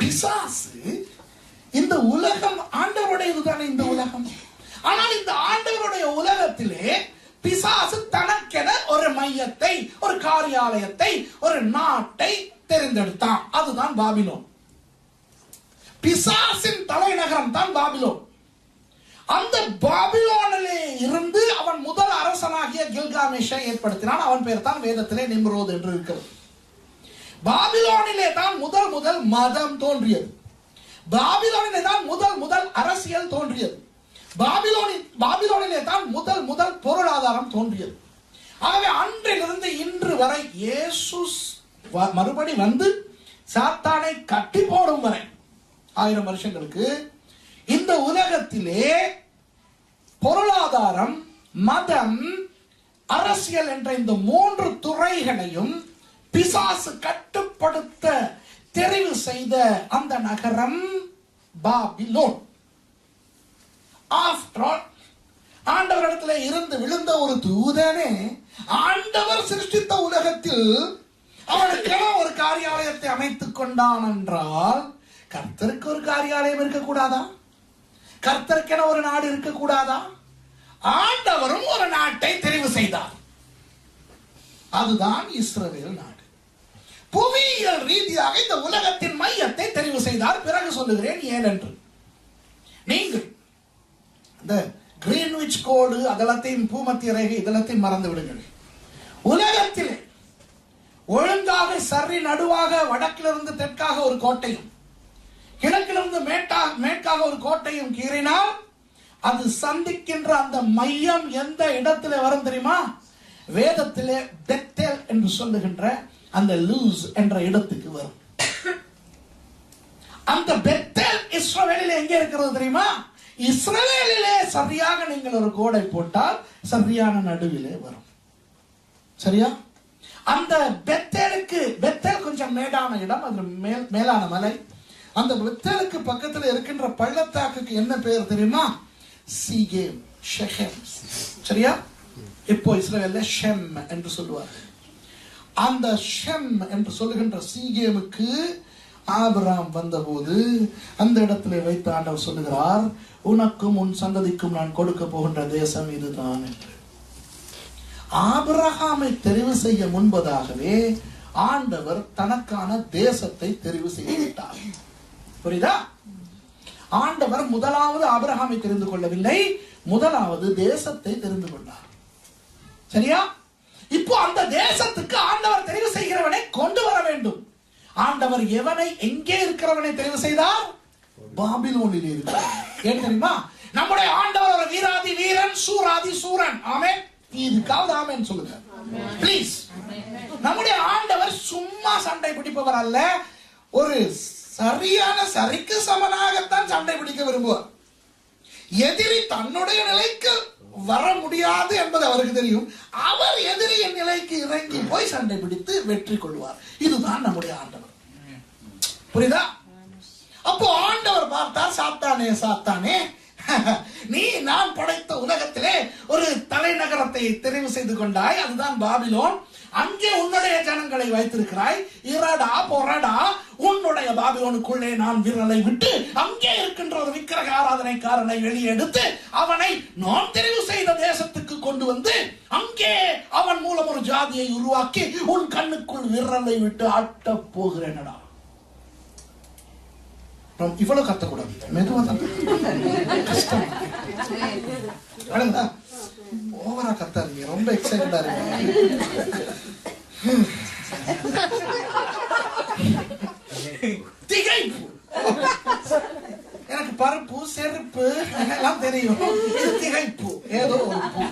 பிசாசு இந்த உலகம் ஆண்டவருடையது தானே இந்த உலகம்? ஆனால் இந்த ஆண்டவருடைய உலகத்திலே பிசாசு தனக்கென ஒரு மையத்தை ஒரு காரியாலயத்தை ஒரு நாட்டை தெரிந்தெடுத்தான். அதுதான் பாபிலோன். பிசாசின் தலைநகரம் தான் பாபிலோன். அந்த பாபிலோனிலே இருந்து அவன் முதல் அரசனாகிய கில்காமேஷை ஏற்படுத்தினான். அவன் பேர் தான் வேதத்திலே நிம்ரோது என்று இருக்கிறது. பாபிலோனிலே தான் முதல் முதல் மதம் தோன்றியது. பாபிலோனிலே தான் முதல் முதல் அரசியல் தோன்றியது. பாபிலோனில் பாபிலோனிலே தான் முதல் முதல் பொருளாதாரம் தோன்றியது. ஆகவே அன்றிலிருந்து இன்று வரை இயேசு மறுபடி வந்து சாத்தானை கட்டி போடும் வரை ஆயிரம் வருஷங்களுக்கு இந்த உலகத்திலே பொருளாதாரம் மதம் அரசியல் என்ற இந்த மூன்று துறைகளையும் பிசாசு கட்டுப்படுத்த தெரிவு செய்த அந்த நகரம் பாபிலோன். ஆஃப்டர் ஆல் ஆண்டவரிடத்துல இருந்து விழுந்த ஒரு தூதனே ஆண்டவர் சிருஷ்டித்த உலகத்தில் அவனுக்கென ஒரு காரியாலயத்தை அமைத்துக் கொண்டான் என்றால் கர்த்தருக்கு ஒரு காரியாலயம் இருக்கக்கூடாதா? கர்த்தருக்கென ஒரு நாடு இருக்கக்கூடாதா? ஆண்டவரும் ஒரு நாட்டை தெரிவு செய்தார். அதுதான் இஸ்ரவேல் நாடு. புவியியல் ரீதியாக இந்த உலகத்தின் மையத்தை தெரிவு செய்தார். பிறகு சொல்லுகிறேன் ஏனென்று. நீங்கள் இந்த கிரீன்விச் கோடு அகலத்தையும் பூமத்திய ரேகை இதெல்லாத்தையும் மறந்து விடுங்கள். உலகத்திலே ஒழுங்காக சரி நடுவாக வடக்கிலிருந்து தெற்காக ஒரு கோட்டையும் கிழக்கிலிருந்து மேட்டா மேற்காக ஒரு கோட்டையும் கீறினால் அது சந்திக்கின்ற அந்த மையம் எந்த இடத்துல வரும் தெரியுமா? வேதத்திலே பெத்தேல் என்று சொல்லுகின்ற அந்த லூஸ் என்ற இடத்துக்கு வரும். அந்த பெத்தல் இஸ்ரவேலில் எங்க இருக்கிறது தெரியுமா? இஸ்ரவேலிலே சரியாக நீங்கள் ஒரு கோடை போட்டால் சரியான நடுவிலே வரும். சரியா? அந்த பெத்தேலுக்கு பெத்தேல் கொஞ்சம் மேடான இடம் அது மேல் மேலான மலை. அந்த பெத்தேலுக்கு பக்கத்துல இருக்கின்ற பள்ளத்தாக்குக்கு என்ன பேர் தெரியுமா? சீகேம் ஷெஹெம் சரியா? இப்போ இஸ்ரவேல்ல ஷெம் என்று சொல்லுவார் அந்த ஷெம் என்று சொல்லுகின்ற சீகேமுக்கு ஆபிராம் வந்தபோது அந்த இடத்திலே வைத்த ஆண்டவர் சொல்லுகிறார் உனக்கும் உன் சந்ததிக்கும் நான் கொடுக்க போகின்ற தேசம் இதுதான் என்று. ஆபிரகாமை தெரிவு செய்ய முன்பதாகவே ஆண்டவர் தனக்கான தேசத்தை தெரிவு செய்து விட்டார். புரியுதா? ஆண்டவர் முதலாவது ஆபிரகாமை தெரிந்து கொள்ளவில்லை முதலாவது தேசத்தை தெரிந்து கொண்டார். சரியா? இப்போ அந்த தேசத்துக்கு ஆண்டவர் தெரிவு செய்கிறவனை கொண்டு வர வேண்டும். ஆண்டவர் எவனை எங்கே இருக்கிறவனை தெரிவு செய்தார்? பாபிலோனில் இருக்கிறார். ஏன் தெரியுமா? நம்முடைய ஆண்டவர் ஒரு வீராதி வீரன் சூராதி சூரன். ஆமே இதுக்காவது ஆமென் சொல்லுங்க. ப்ளீஸ் நம்முடைய ஆண்டவர் சும்மா சண்டை பிடிப்பவர் அல்ல. ஒரு சரியான சரிக்கு சமனாகத்தான் சண்டை பிடிக்க விரும்புவார். எதிரி தன்னுடைய நிலைக்கு வர முடியாது என்பது அவருக்கு தெரியும். அவர் எதிரியின் நிலைக்கு இறங்கி போய் சண்டை பிடித்து வெற்றி கொள்வார். இதுதான் நம்முடைய ஆண்டவர். புரியுதா? அப்போ ஆண்டவர் பார்த்தார் சாத்தானே சாத்தானே நீ நான் படைத்த உலகத்திலே ஒரு தலைநகரத்தை தெரிவு செய்து கொண்டாய். அதுதான் பாபிலோன். அங்கே உன்னுடைய ஜனங்களை வைத்திருக்கிறாய். இரடா பொறடா உன்னுடைய பாபிலோனுக்குள்ளே நான் விரலை விட்டு அங்கே இருக்கின்ற ஒரு விக்கிரக ஆராதனைக்காரனை வெளியே எடுத்து அவனை நான் தெரிவு செய்த தேசத்துக்கு கொண்டு வந்து அங்கே அவன் மூலம் ஒரு ஜாதியை உருவாக்கி உன் கண்ணுக்குள் விரலை விட்டு ஆட்டப் போகிறேனடா. இவ்வளவு கத்தக்கூடாது. மெதுவா கஷ்டம். ஓவரா கத்தாதீங்க ரொம்ப எக்ஸைட்டடா இருக்கு திகைப்பு. எனக்கு பருப்பு செருப்பு எல்லாம் தெரியும். திகைப்பு. ஏதோ ஒரு பூ.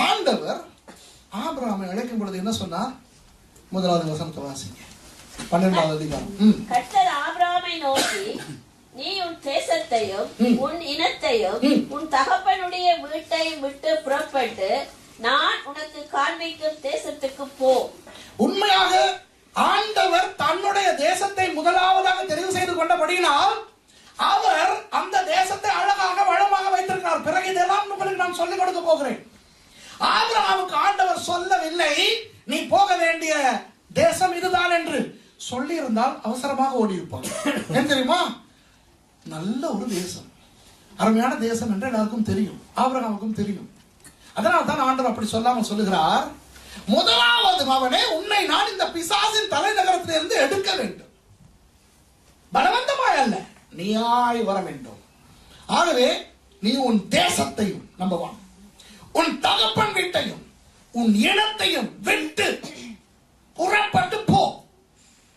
ஆண்டவர் ஆபிரகாமை அழைக்கும் பொழுது என்ன சொன்னார்? முதலாவது வசனத்தை வாசிங்க. பன்னெண்டாவது அதிகாரம். ம். கர்த்தர் ஆபிரகாமை நோக்கி நீ உன் தேசத்தையும். உன் இனத்தையும். உன் தகப்பனுடைய வீட்டையும் விட்டு புறப்பட்டு நான் உனக்கு காண்பிக்கும் தேசத்துக்கு போ. உண்மையாக ஆண்டவர் தன்னுடைய தேசத்தை முதலாவதாக தெரிவு செய்து கொண்டபடியினால் அவர் அந்த தேசத்தை அழகாக வளமாக வைத்திருக்கிறார். பிறகு இதெல்லாம் உங்களுக்கு நான் சொல்லிக் கொடுக்க போகிறேன். ஆபிரகாமுக்கு ஆண்டவர் சொல்லவில்லை நீ போக வேண்டிய தேசம் இதுதான் என்று. சொல்லி இருந்தால் அவசரமாக ஓடி இருப்பாங்க தெரியுமா? நல்ல ஒரு தேசம். அருமையான தேசம் என்று எல்லாருக்கும் தெரியும். ஆபிரகாமுக்கும் தெரியும். அதனால தான் ஆண்டவர் அப்படி சொல்லாம சொல்லுகிறார் முதலாவது மகனே உன்னை நான் இந்த பிசாசின் தலைநகரத்திலிருந்து எடுக்க வேண்டும். பலவந்தமாய் அல்ல நீயாய் வர வேண்டும். ஆகவே நீ உன் தேசத்தையும் நம்பர் ஒன் உன் தகப்பன் வீட்டையும் உன் இனத்தையும் விட்டு புறப்பட்டு போ.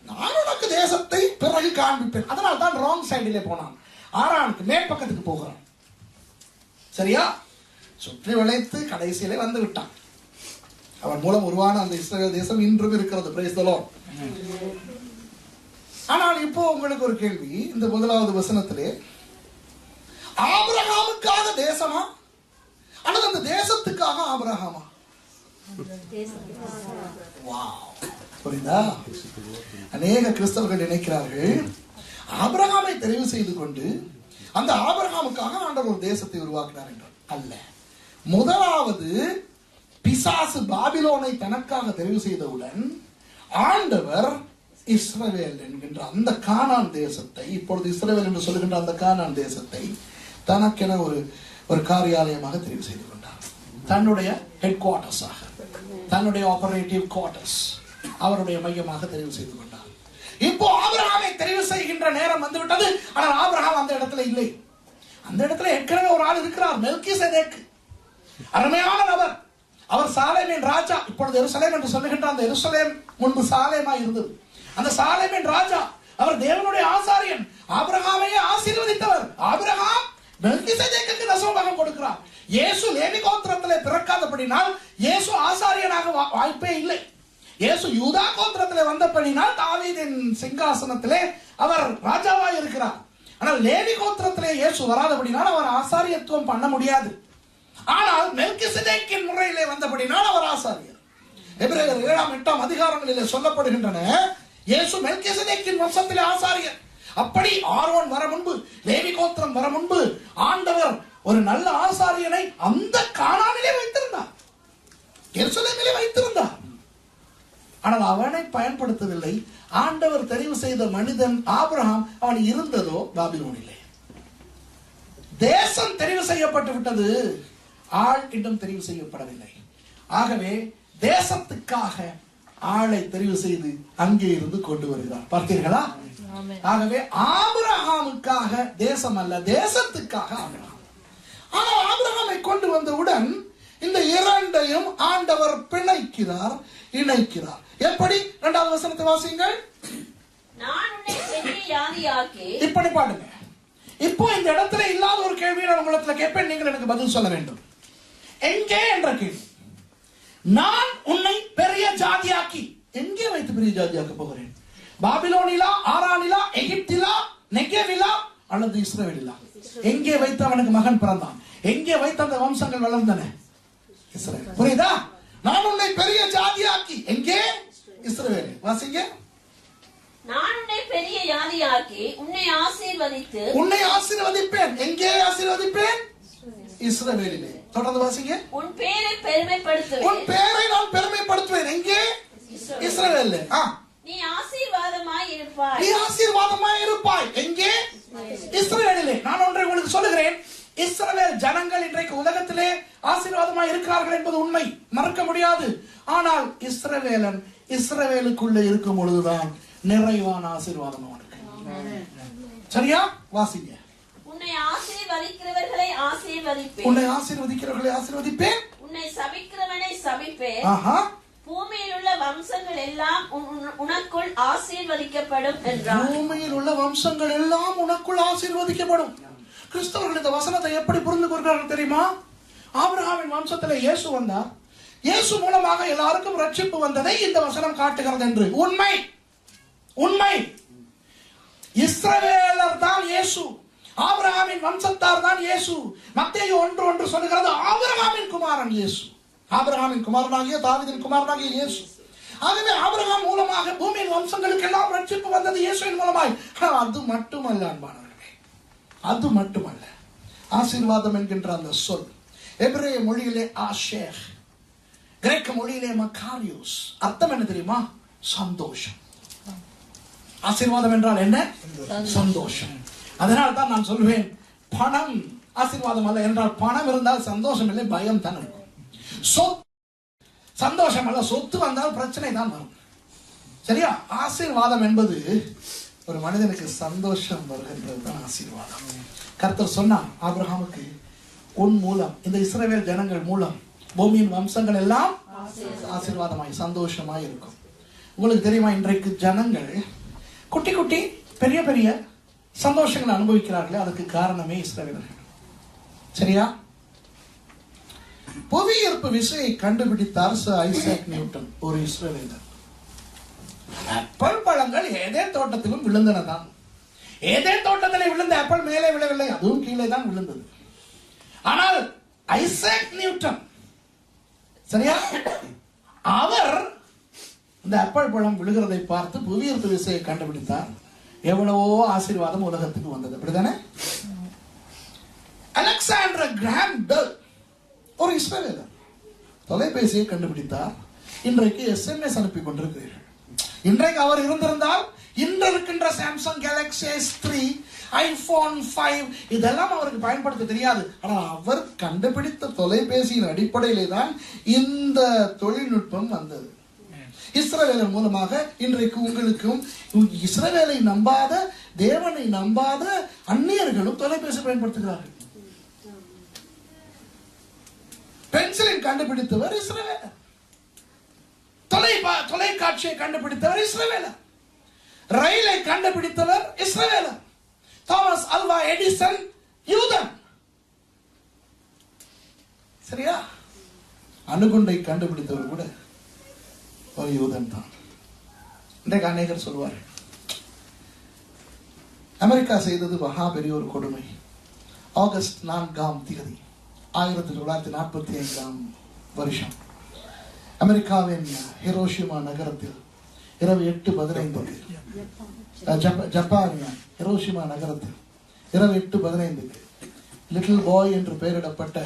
நான் உனக்கு தேசத்தை பிறகு காண்பிப்பேன். அதனால தான் ராங் சைடிலே போனான். ஆறானுக்கு மேற்பக்கத்துக்கு போகிறான். சரியா? சுற்றி வளைத்து கடைசியிலே வந்து விட்டான். அவன் மூலம் உருவான அந்த இஸ்ரேல் தேசம் இன்றும் இருக்கிறது. Praise the Lord. ஆனால் இப்போ உங்களுக்கு ஒரு கேள்வி. இந்த முதலாவது வசனத்திலே ஆபிரகாமுக்காக தேசமா? அல்லது அந்த தேசத்துக்காக ஆபிரகாமா. புரியுதா? அநேக கிறிஸ்தவர்கள் நினைக்கிறார்கள் ஆபரகாமை தெரிவு செய்து கொண்டு அந்த ஆபரகாமுக்காக ஆண்டவர் ஒரு தேசத்தை உருவாக்கினார் என்றார் அல்ல. முதலாவது பிசாசு பாபிலோனை தனக்காக தெரிவு செய்தவுடன் ஆண்டவர் இஸ்ரவேல் என்கின்ற அந்த கானான் தேசத்தை இப்பொழுது இஸ்ரவேல் என்று சொல்லுகின்ற அந்த கானான் தேசத்தை தனக்கென ஒரு ஒரு காரியாலயமாக தெரிவு செய்து கொண்டார். தன்னுடைய ஹெட் குவார்டர்ஸாக தன்னுடைய ஆபரேட்டிவ் குவார்டர்ஸ் அவருடைய மையமாக தெரிவு செய்து கொண்டார். இப்போ ஆபிரஹாமை தெரிவு செய்கின்ற நேரம் வந்துவிட்டது. ஆனால் ஆபிரஹாம் அந்த இடத்துல இல்லை. அந்த இடத்துல ஏற்கனவே ஒரு ஆள் இருக்கிறார் மெல்கி அருமையான நபர். அவர் சாலேமின் ராஜா. இப்பொழுது எருசலேம் என்று சொல்லுகின்ற அந்த எருசலேம் முன்பு சாலேமா இருந்தது. அந்த சாலைமின் ராஜா அவர் தேவனுடைய ஆசாரியன். ஆபிரகாமையே ஆசீர்வதித்தவர். ஆபிரகாம் மெல்கிசேதேக்குக்கு தசமபாகம் கொடுக்கிறார். இயேசு லேவி கோத்திரத்திலே பிறக்காதபடினால் இயேசு ஆசாரியனாக வா- வாய்ப்பே இல்லை. இயேசு யூதா கோத்திரத்திலே வந்தபடினால் தாவீதின் சிங்காசனத்திலே அவர் ராஜாவாய் இருக்கிறார். ஆனால் லேவி கோத்திரத்திலே இயேசு வராதபடினால் அவர் ஆசாரியத்துவம் பண்ண முடியாது. ஆனால் மெல்கிசிதேக்கின் முறையிலே வந்தபடினால் அவர் ஆசாரியர். எபிரேயர் ஏழாம் எட்டாம் அதிகாரங்களிலே சொல்லப்படுகின்றன இயேசு மெல்கிசிதேக்கின் வம்சத்திலே ஆசாரியர். அப்படி ஆரோன் வர முன்பு லேவி கோத்திரம் வர முன்பு ஆண்டவர் ஒரு நல்ல ஆசாரியனை அந்த காணாமிலே வைத்திருந்தார். எருசலேமிலே வைத்திருந்தார். ஆனால் அவனை பயன்படுத்தவில்லை. ஆண்டவர் தெரிவு செய்த மனிதன் ஆபிரகாம் அவன் இருந்ததோ பாபிலோனிலே. தேசம் தெரிவு செய்யப்பட்டு விட்டது ஆள் இன்னும் தெரிவு செய்யப்படவில்லை. ஆகவே தேசத்துக்காக ஆளை தெரிவு செய்து அங்கே இருந்து கொண்டு வருகிறார். பார்த்தீர்களா? ஆகவே ஆபிரகாமுக்காக தேசம் அல்ல தேசத்துக்காக ஆபிரகாம். ஆனால் ஆபிரகாமை கொண்டு வந்தவுடன் இந்த இரண்டையும் ஆண்டவர் பிணைக்கிறார் இணைக்கிறார். எப்படி? இரண்டாவது வசனத்தை வாசியுங்கள். இப்படி பாடுங்க. இப்போ இந்த இடத்துல இல்லாத ஒரு கேள்வியை நான் உங்களிடத்துல கேட்பேன். நீங்கள் எனக்கு பதில் சொல்ல வேண்டும். எங்கே என்ற கேள்வி. நான் உன்னை பெரிய ஜாதியாக்கி. எங்கே வைத்து பெரிய ஜாதியாக்க போகிறேன்? பாபிலோனிலா ஆரானிலா எகிப்திலா நெகேவிலா அல்லது இஸ்ரவேலிலா? எங்கே வைத்து அவனுக்கு மகன் பிறந்தான்? எங்கே வைத்து அந்த வம்சங்கள் வளர்ந்தன? புரியுதா? நான் உன்னை பெரிய ஜாதியாக்கி. எங்கே? இஸ்ரவேல் வாசிங்க நான் உன்னை பெரிய யாதியாக்கி உன்னை ஆசீர்வதித்து உன்னை ஆசீர்வதிப்பேன். எங்கே ஆசீர்வதிப்பேன்? இஸ்ரவேலிலே. தொடர்ந்து வாசிங்க உன் பேரை உன் பெருமைப்படுத்துவேன் பேரை நான் பெருமைப்படுத்துவேன். எங்கே? இஸ்ரவேல். இஸ்ரவேலிலே. ஆ. நீ ஆசீர்வாதமாய் இருப்பாய். நீ ஆசீர்வாதமாய் இருப்பாய். எங்கே? இஸ்ரவேலிலே. நான் ஒன்றை உங்களுக்கு சொல்லுகிறேன். இஸ்ரவேல் ஜனங்கள் இன்றைக்கு உலகத்திலே ஆசீர்வாதமாய் இருக்கிறார்கள் என்பது உண்மை. மறக்க முடியாது. ஆனால் இஸ்ரவேலன் இஸ்ரவேலுக்குள்ளே இருக்கும் பொழுதுதான் நிறைவான ஆசீர்வாதம் அவனுக்கு. சரியா? வாசிங்க. உன்னை ஆசீர்வதிக்கிறவர்களை ஆசீர்வதிப்பேன். உன்னை ஆசீர்வதிக்கிறவர்களை ஆசீர்வதிப்பேன்? உன்னை சபிக்கிறவனை சபிப்பேன். ஆஹா. பூமியில் உள்ள வம்சங்கள் எல்லாம் உன்- உன்- உனக்குள் ஆசீர்வதிக்கப்படும் என்றார். பூமியில் உள்ள வம்சங்கள் எல்லாம் உனக்குள் ஆசீர்வதிக்கப்படும். கிறிஸ்தவர்கள் இந்த வசனத்தை எப்படி புரிந்து கொள்கிறார்கள் தெரியுமா? ஆபிரகாமின் வம்சத்தில் இயேசு வந்தார். இயேசு மூலமாக எல்லாருக்கும் ரட்சிப்பு வந்ததை இந்த வசனம் காட்டுகிறது என்று. உண்மை? உண்மை. இஸ்ரவேலர் தான் இயேசு. ஆபிரகாமின் வம்சத்தார் தான் இயேசு. மத்திய ஒன்று ஒன்று சொல்லுகிறது ஆபிரகாமின் குமாரன் இயேசு. ஆபிரகாமின் குமாரனாகிய தாவிதின் குமாரனாகிய இயேசு. ஆகவே ஆபிரகாம் மூலமாக பூமியின் வம்சங்களுக்கு எல்லாம் ரட்சிப்பு வந்தது இயேசுவின் மூலமாய். அது மட்டுமல்ல அன்பான அது மட்டுமல்ல ஆசீர்வாதம் என்கின்ற அந்த சொல் எபிரேய மொழியிலே ஆஷேர் கிரேக்க மொழியிலே மக்காரியூஸ். அர்த்தம் என்ன தெரியுமா? சந்தோஷம். ஆசீர்வாதம் என்றால் என்ன? சந்தோஷம். அதனால் தான் நான் சொல்வேன் பணம் ஆசீர்வாதம் அல்ல என்றால் பணம் இருந்தால் சந்தோஷம் இல்லை பயம் தான் இருக்கும். சொத்து சந்தோஷம் அல்ல சொத்து வந்தால் பிரச்சனை தான் வரும். சரியா? ஆசீர்வாதம் என்பது ஒரு மனிதனுக்கு சந்தோஷம் வருகின்றது தான் ஆசீர்வாதம். கர்த்தர் சொன்னான் ஆபிரஹாமுக்கு உன் மூலம் இந்த இஸ்ரவேல் ஜனங்கள் மூலம் பூமியின் வம்சங்கள் எல்லாம் ஆசீர்வாதமாய் சந்தோஷமாய் இருக்கும். உங்களுக்கு தெரியுமா இன்றைக்கு ஜனங்கள் குட்டி குட்டி பெரிய பெரிய சந்தோஷங்களை அனுபவிக்கிறார்களே அதுக்கு காரணமே இஸ்ரவேலர்கள். சரியா? புவியீர்ப்பு விசையை கண்டுபிடித்தார் அரசு ஐசக் நியூட்டன் ஒரு இஸ்ரவேலர். ஆப்பிள் பழங்கள் ஏதே தோட்டத்திலும் விழுந்தனதான். ஏதே தோட்டத்திலே விழுந்த ஆப்பிள் மேலே விழவில்லை அதுவும் கீழே தான் விழுந்தது. ஆனால் ஐசக் நியூட்டன் சரியா? அவர் இந்த அப்பள் பழம் விழுகிறதை பார்த்து புவியீர்ப்பு விசையை கண்டுபிடித்தார். எவ்வளவோ ஆசீர்வாதம் உலகத்துக்கு வந்தது. அப்படிதானே அலெக்சாண்டர் கிராம் பெல் ஒரு இஸ்ரவேலர் தொலைபேசியை கண்டுபிடித்தார். இன்றைக்கு எஸ்எம்எஸ் அனுப்பி கொண்டிருக்கிறீர்கள். இன்றைக்கு அவர் இருந்திருந்தால் இன்று இருக்கின்ற Samsung Galaxy S three iPhone five இதெல்லாம் அவருக்கு பயன்படுத்த தெரியாது. ஆனால் அவர் கண்டுபிடித்த தொலைபேசியின் அடிப்படையிலே தான் இந்த தொழில்நுட்பம் வந்தது. இஸ்ரவேலர் மூலமாக இன்றைக்கு உங்களுக்கும் இஸ்ரவேலை நம்பாத தேவனை நம்பாத அந்நியர்களும் தொலைபேசி பயன்படுத்துகிறார்கள். பென்சிலின் கண்டுபிடித்தவர் இஸ்ரவேலர் தொலை தொலைக்காட்சியை கண்டுபிடித்தவர் இஸ்ரவேலர். ரயிலை கண்டுபிடித்தவர் இஸ்ரவேலர். தாமஸ் அல்வா எடிசன் யூதன். சரியா? அணுகுண்டை கண்டுபிடித்தவர் கூட ஒரு யூதன் தான். இன்றைக்கு அநேகர் சொல்வார் அமெரிக்கா செய்தது மகா பெரிய ஒரு கொடுமை. ஆகஸ்ட் நான்காம் தேதி ஆயிரத்தி தொள்ளாயிரத்தி நாற்பத்தி ஐந்தாம் வருஷம். அமெரிக்காவின் ஹிரோஷிமா நகரத்தில் இரவு எட்டு பதினைந்துக்கு ஜப்பானியா ஹிரோஷிமா நகரத்தில் இரவு எட்டு பதினைந்துக்கு லிட்டில் பாய் என்று பெயரிடப்பட்ட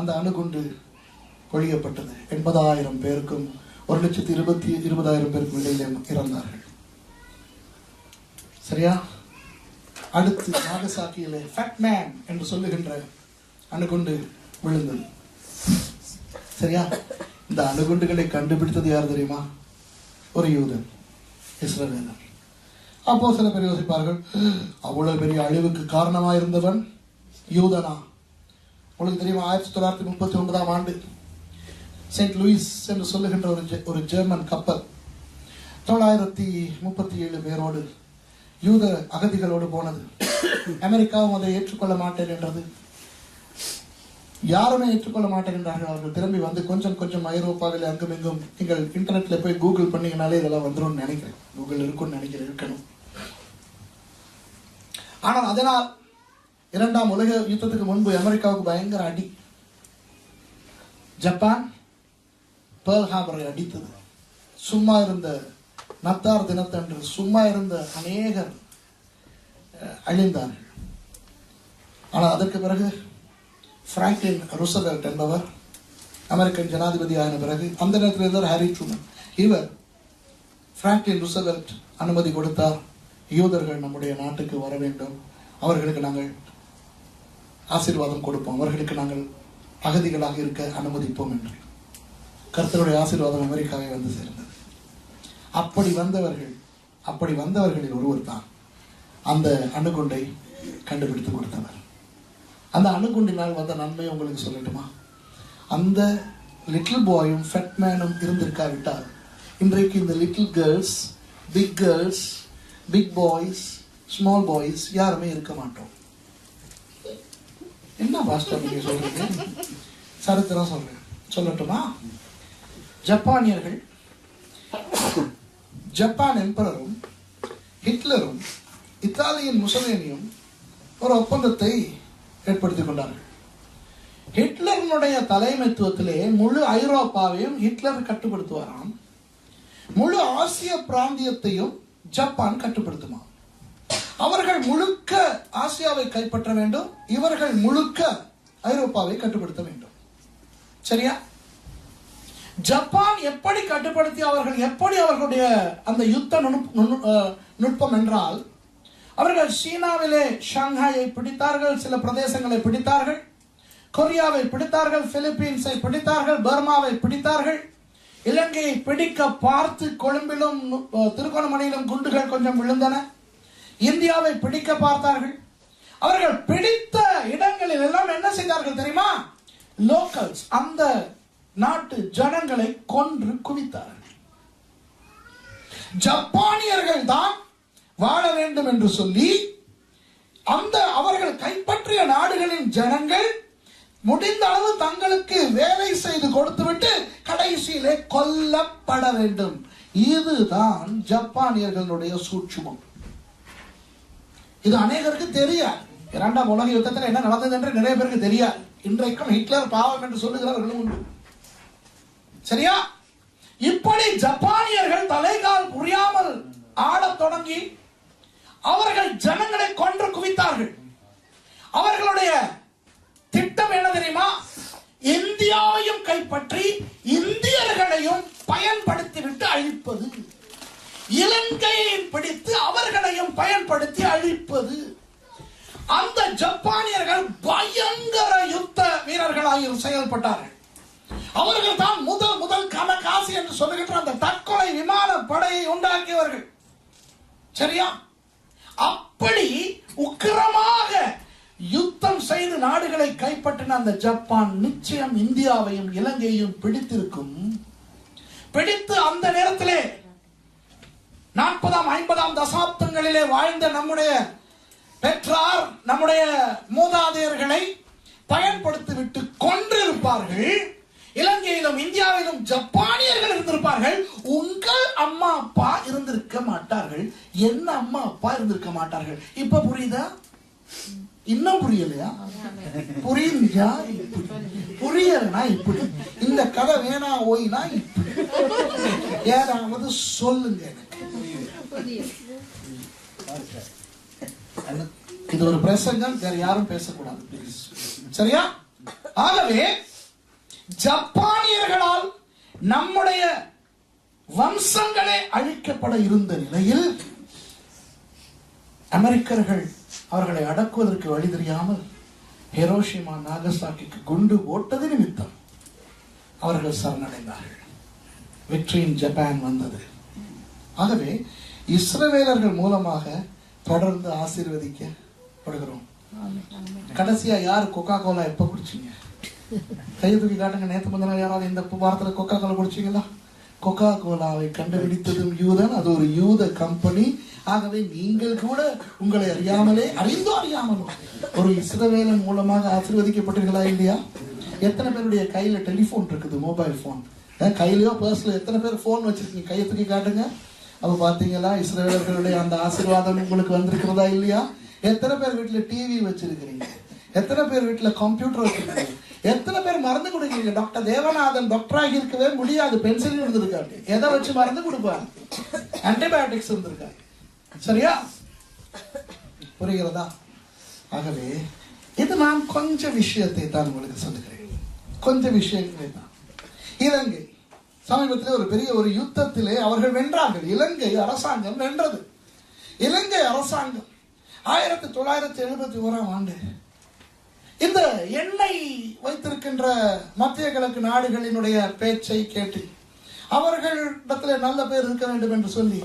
அந்த அணுகுண்டு பொழியப்பட்டது. எண்பதாயிரம் பேருக்கும் ஒரு லட்சத்தி இருபத்தி இருபதாயிரம் பேருக்கும் இடையிலே இறந்தார்கள். சரியா? அடுத்து நாகசாக்கியிலே என்று சொல்லுகின்ற அணுகுண்டு விழுந்தது. சரியா? இந்த அணுகுண்டுகளை கண்டுபிடித்தது யார் தெரியுமா? ஒரு யூதன் இஸ்ரவேலர். அப்போ சில பேர் யோசிப்பார்கள் அவ்வளவு பெரிய அழிவுக்கு காரணமாக இருந்தவன் யூதனா? உங்களுக்கு தெரியுமா ஆயிரத்தி தொள்ளாயிரத்தி முப்பத்தி ஒன்பதாம் ஆண்டு செயின்ட் லூயிஸ் என்று சொல்லுகின்ற ஒரு ஜெ- ஒரு ஜெர்மன் கப்பல் தொள்ளாயிரத்தி முப்பத்தி ஏழு பேரோடு யூத அகதிகளோடு போனது. அமெரிக்காவும் அதை ஏற்றுக்கொள்ள மாட்டேன் என்றது. யாருமே ஏற்றுக்கொள்ள மாட்டேங்கிறார்கள் அவர்கள் திரும்பி வந்து கொஞ்சம் கொஞ்சம் ஐரோப்பாவில் அங்கும் இங்கும் நீங்கள் இன்டர்நெட்ல போய் கூகுள் பண்ணீங்கனாலே இதெல்லாம் வந்துடும் நினைக்கிறேன். கூகுள் இருக்கும்னு நினைக்கிறேன் இருக்கணும். ஆனால் அதனால் இரண்டாம் உலக யுத்தத்துக்கு முன்பு அமெரிக்காவுக்கு பயங்கர அடி. ஜப்பான் பேர்ல் ஹாபரை அடித்தது. சும்மா இருந்த நத்தார் தினத்தன்று சும்மா இருந்த அநேகர் அழிந்தார்கள். ஆனால் அதற்கு பிறகு பிராங்க்லின் ருசவெல்ட் என்பவர் அமெரிக்கன் ஜனாதிபதி ஆன பிறகு அந்த நேரத்தில் இருந்தார் ஹாரி ட்ரூமன். இவர் பிராங்க்லின் ருசவெல்ட் அனுமதி கொடுத்தார். யூதர்கள் நம்முடைய நாட்டுக்கு வர வேண்டும். அவர்களுக்கு நாங்கள் ஆசீர்வாதம் கொடுப்போம். அவர்களுக்கு நாங்கள் அகதிகளாக இருக்க அனுமதிப்போம் என்று. கர்த்தருடைய ஆசீர்வாதம் அமெரிக்காவை வந்து சேர்ந்தது. அப்படி வந்தவர்கள் அப்படி வந்தவர்களில் ஒருவர் தான் அந்த அணுகுண்டை கண்டுபிடித்து கொடுத்தவர். அந்த அணுகுண்டினால் வந்த நன்மை உங்களுக்கு சொல்லட்டுமா? அந்த லிட்டில் பாயும் ஃபெட்மேனும் இருந்திருக்காவிட்டால் இன்றைக்கு இந்த little girls big girls big boys small boys யாருமே இருக்க மாட்டோம். என்ன பாஸ்டர் நீங்க சொல்றீங்க சரித்திரம் சொல்றேன். சொல்லட்டுமா? ஜப்பானியர்கள் ஜப்பான் எம்பரரும் ஹிட்லரும் இத்தாலியின் முசலேனியும் ஒரு ஒப்பந்தத்தை ஏற்படுத்திக் கொண்டார்கள். ஹிட்லரினுடைய தலைமைத்துவத்திலே முழு ஐரோப்பாவையும் ஹிட்லர் கட்டுப்படுத்துவாராம். முழு ஆசிய பிராந்தியத்தையும் ஜப்பான் கட்டுப்படுத்துமா அவர்கள் முழுக்க ஆசியாவை கைப்பற்ற வேண்டும். இவர்கள் முழுக்க ஐரோப்பாவை கட்டுப்படுத்த வேண்டும். சரியா? ஜப்பான் எப்படி கட்டுப்படுத்தி அவர்கள் எப்படி அவர்களுடைய அந்த யுத்த நுட்பம் என்றால் அவர்கள் சீனாவிலே ஷாங்காயை பிடித்தார்கள் சில பிரதேசங்களை பிடித்தார்கள். கொரியாவை பிடித்தார்கள் பிலிப்பீன்ஸை பிடித்தார்கள் பர்மாவை பிடித்தார்கள். இலங்கையை பிடிக்க பார்த்து கொழும்பிலும் திருகோணமலையிலும் குண்டுகள் கொஞ்சம் விழுந்தன. இந்தியாவை பிடிக்க பார்த்தார்கள். அவர்கள் பிடித்த இடங்களில் எல்லாம் என்ன செய்தார்கள் தெரியுமா? லோக்கல்ஸ் அந்த நாட்டு ஜனங்களை கொன்று குவித்தார்கள். ஜப்பானியர்கள் தான் வாழ வேண்டும் என்று சொல்லி அந்த அவர்கள் கைப்பற்றிய நாடுகளின் ஜனங்கள் முடிந்த அளவு தங்களுக்கு வேலை செய்து கொடுத்துவிட்டு கடைசியிலே கொல்லப்பட வேண்டும். இதுதான் ஜப்பானியர்களுடைய சூட்சுமம். இது அநேகருக்கு தெரியாது. இரண்டாம் உலக யுத்தத்தில் என்ன நடந்தது என்று நிறைய பேருக்கு தெரியாது. இன்றைக்கும் ஹிட்லர் பாவம் என்று சொல்லுகிறவர்களும் உண்டு. சரியா? இப்படி ஜப்பானியர்கள் தலைகால் புரியாமல் ஆடத் தொடங்கி அவர்கள் ஜனங்களை கொன்று குவித்தார்கள். அவர்களுடைய திட்டம் என்ன தெரியுமா? இந்தியாவையும் கைப்பற்றி இந்தியர்களையும் பயன்படுத்திவிட்டு அழிப்பது. இலங்கையை பிடித்து அவர்களையும் பயன்படுத்தி அழிப்பது. அந்த ஜப்பானியர்கள் பயங்கர யுத்த வீரர்களாக செயல்பட்டார்கள். அவர்கள் தான் முதல் முதல் கமகாசி என்று சொல்லுகின்ற அந்த தற்கொலை விமான படையை உண்டாக்கியவர்கள். சரியா? அப்படி உக்கிரமாக யுத்தம் செய்து நாடுகளை கைப்பற்றின அந்த ஜப்பான் நிச்சயம் இந்தியாவையும் இலங்கையையும் பிடித்திருக்கும். பிடித்து அந்த நேரத்திலே நாற்பதாம் ஐம்பதாம் தசாப்தங்களிலே வாழ்ந்த நம்முடைய பெற்றார் நம்முடைய மூதாதையர்களை பயன்படுத்திவிட்டு கொன்றிருப்பார்கள் இலங்கையிலும் இந்தியாவிலும் ஜப்பானியர்கள் இருந்திருப்பார்கள். உங்கள் அம்மா அப்பா இருந்திருக்க மாட்டார்கள். என்ன அம்மா அப்பா இருந்திருக்க மாட்டார்கள்? இப்ப புரியுதா? இன்னும் புரியலையா? புரியுதா? புரியலனா இப்படி. இந்த கதை வேணா ஓய்னா இப்படி. ஏதாவது சொல்லுங்க எனக்கு. இது ஒரு பிரசங்கம் வேற யாரும் பேசக்கூடாது. சரியா? ஆகவே ஜப்பானியர்களால் நம்முடைய வம்சங்களே அழிக்கப்பட இருந்த நிலையில் அமெரிக்கர்கள் அவர்களை அடக்குவதற்கு வழி தெரியாமல் ஹிரோஷிமா நாகசாக்கிக்கு குண்டு போட்டது நிமித்தம் அவர்கள் சரணடைந்தார்கள். வெற்றியின் ஜப்பான் வந்தது. ஆகவே இஸ்ரவேலர்கள் மூலமாக தொடர்ந்து ஆசீர்வதிக்கப்படுகிறோம். கடைசியா யார் கொக்கா கோலா எப்ப குடிச்சீங்க? கையை தூக்கி காட்டுங்க நேத்து முந்தின யாராவது இந்த வாரத்தில் கொக்கா கோலா குடிச்சீங்களா? கொக்கா கோலாவை கண்டுபிடித்ததும் யூதன் அது ஒரு யூத கம்பெனி. ஆகவே நீங்கள் கூட உங்களை அறியாமலே அறிந்தோ அறியாமலோ ஒரு இஸ்ரவேலன் மூலமாக ஆசீர்வதிக்கப்பட்டீர்களா இல்லையா? எத்தனை பேருடைய கையில் டெலிஃபோன் இருக்குது மொபைல் ஃபோன்? கையிலையோ பர்ஸில் எத்தனை பேர் ஃபோன் வச்சுருக்கீங்க? கையை தூக்கி காட்டுங்க. அப்போ பார்த்தீங்களா இஸ்ரேலர்களுடைய அந்த ஆசீர்வாதம் உங்களுக்கு வந்திருக்கிறதா இல்லையா? எத்தனை பேர் வீட்டில் டிவி வச்சிருக்கிறீங்க? எத்தனை பேர் வீட்டில் கம்ப்யூட்டர் வச்சிருக்கீங்க எத்தனை பேர் மருந்து கொடுக்குறீங்க? டாக்டர் தேவநாதன் டாக்டராக இருக்கவே முடியாது. பென்சில் இருந்திருக்காரு. எதை வச்சு மருந்து கொடுப்பாரு? ஆன்டிபயோட்டிக்ஸ் இருந்திருக்காரு. சரியா? புரிகிறதா? ஆகவே இது நான் கொஞ்சம் விஷயத்தை தான் உங்களுக்கு சொல்லுகிறேன். கொஞ்சம் விஷயங்களை தான். இலங்கை. சமீபத்தில் ஒரு பெரிய ஒரு யுத்தத்திலே அவர்கள் வென்றார்கள். இலங்கை அரசாங்கம் வென்றது. இலங்கை அரசாங்கம் ஆயிரத்தி தொள்ளாயிரத்தி எழுபத்தி ஓராம் ஆண்டு இந்த எண்ணெய் வைத்திருக்கின்ற மத்திய கிழக்கு நாடுகளினுடைய பேச்சை கேட்டு அவர்களிடத்துல நல்ல பேர் இருக்க வேண்டும் என்று சொல்லி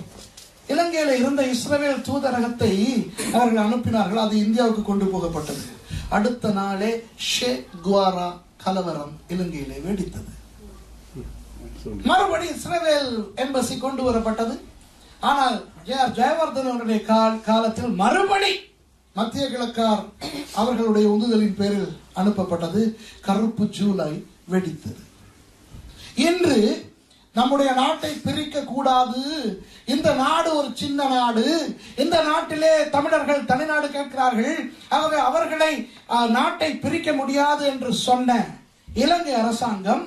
இலங்கையில இருந்த இஸ்ரவேல் தூதரகத்தை அவர்கள் அனுப்பினார்கள். அது இந்தியாவுக்கு கொண்டு போகப்பட்டது. அடுத்த நாளே ஷே குவாரா கலவரம் இலங்கையிலே வெடித்தது. மறுபடி இஸ்ரவேல் எம்பசி கொண்டு வரப்பட்டது. ஆனால் ஜெய- ஜெயவர்தன் காலத்தில் மறுபடி மத்திய கிழக்கார் அவர்களுடைய உந்துதலின் பேரில் அனுப்பப்பட்டது கருப்பு ஜூலை வெடித்தது. இன்று நம்முடைய நாட்டை பிரிக்க கூடாது. இந்த நாடு ஒரு சின்ன நாடு. இந்த நாட்டிலே தமிழர்கள் தனிநாடு கேட்கிறார்கள். ஆகவே அவர்களை நாட்டை பிரிக்க முடியாது என்று சொன்ன இலங்கை அரசாங்கம்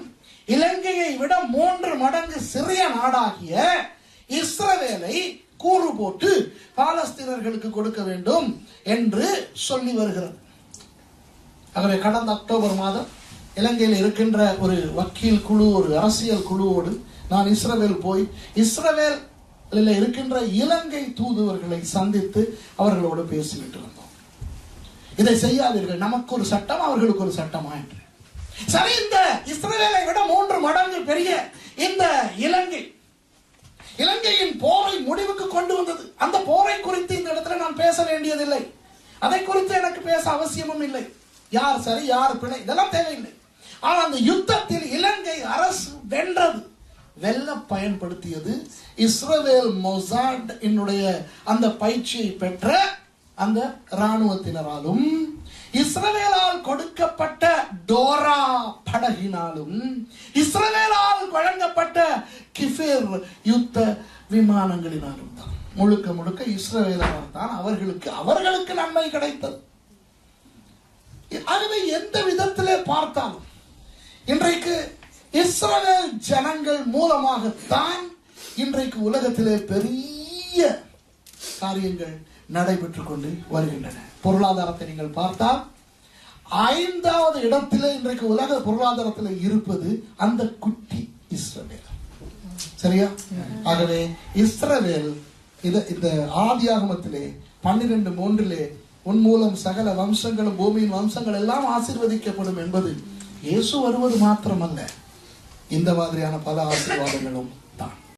இலங்கையை விட மூன்று மடங்கு சிறிய நாடாகிய இஸ்ரவேலை கூறு போட்டு பாலஸ்தீனர்களுக்கு கொடுக்க வேண்டும் என்று சொல்லி வருகிறது. ஆகவே கடந்த அக்டோபர் மாதம் இலங்கையில் இருக்கின்ற ஒரு வக்கீல் குழு ஒரு அரசியல் குழுவோடு நான் இஸ்ரவேல் போய் இஸ்ரவேலில் இருக்கின்ற இலங்கை தூதுவர்களை சந்தித்து அவர்களோடு பேசிவிட்டு வந்தோம். இதை செய்யாதீர்கள். நமக்கு ஒரு சட்டம் அவர்களுக்கு ஒரு சட்டமா என்று. சரி இந்த இஸ்ரேலை விட மூன்று மடங்கு பெரிய இந்த இலங்கை இலங்கையின் போரை முடிவுக்கு கொண்டு வந்தது. அந்த போரை குறித்து இந்த இடத்துல நான் பேச வேண்டியதில்லை. அதை குறித்து எனக்கு பேச அவசியமும் இல்லை. யார் சரி யார் பிழை இதெல்லாம் தேவையில்லை. ஆனால் அந்த யுத்தத்தில் இலங்கை அரசு வென்றது. வெல்ல பயன்படுத்தியது இஸ்ரவேல் மொசாட் என்னுடைய அந்த பயிற்சியை பெற்ற அந்த இராணுவத்தினராலும் இஸ்ரவேலால் கொடுக்கப்பட்ட டோரா படகினாலும் இஸ்ரவேலால் வழங்கப்பட்ட கிஃபேர் யுத்த விமானங்களினாலும் தான் முழுக்க முழுக்க இஸ்ரவேலால் தான் அவர்களுக்கு அவர்களுக்கு நன்மை கிடைத்தது. அதுவே எந்த விதத்திலே பார்த்தாலும் இன்றைக்கு இஸ்ரவேல் ஜனங்கள் மூலமாகத்தான் இன்றைக்கு உலகத்திலே பெரிய காரியங்கள் நடைபெற்றுக் கொண்டு வருகின்றன. பொருளாதாரத்தை நீங்கள் பார்த்தால் ஐந்தாவது இடத்திலே இன்றைக்கு உலக பொருளாதாரத்தில் இருப்பது அந்த குட்டி இஸ்ரவேல். சரியா? ஆகவே இஸ்ரவேல் இது இந்த ஆதியாகமத்திலே பன்னிரெண்டு மூன்றிலே உன் மூலம் சகல வம்சங்களும் பூமியின் வம்சங்கள் எல்லாம் ஆசீர்வதிக்கப்படும் என்பது இயேசு வருவது மாத்திரமல்ல. இந்த மாதிரியான பல ஆசீர்வாதங்களும்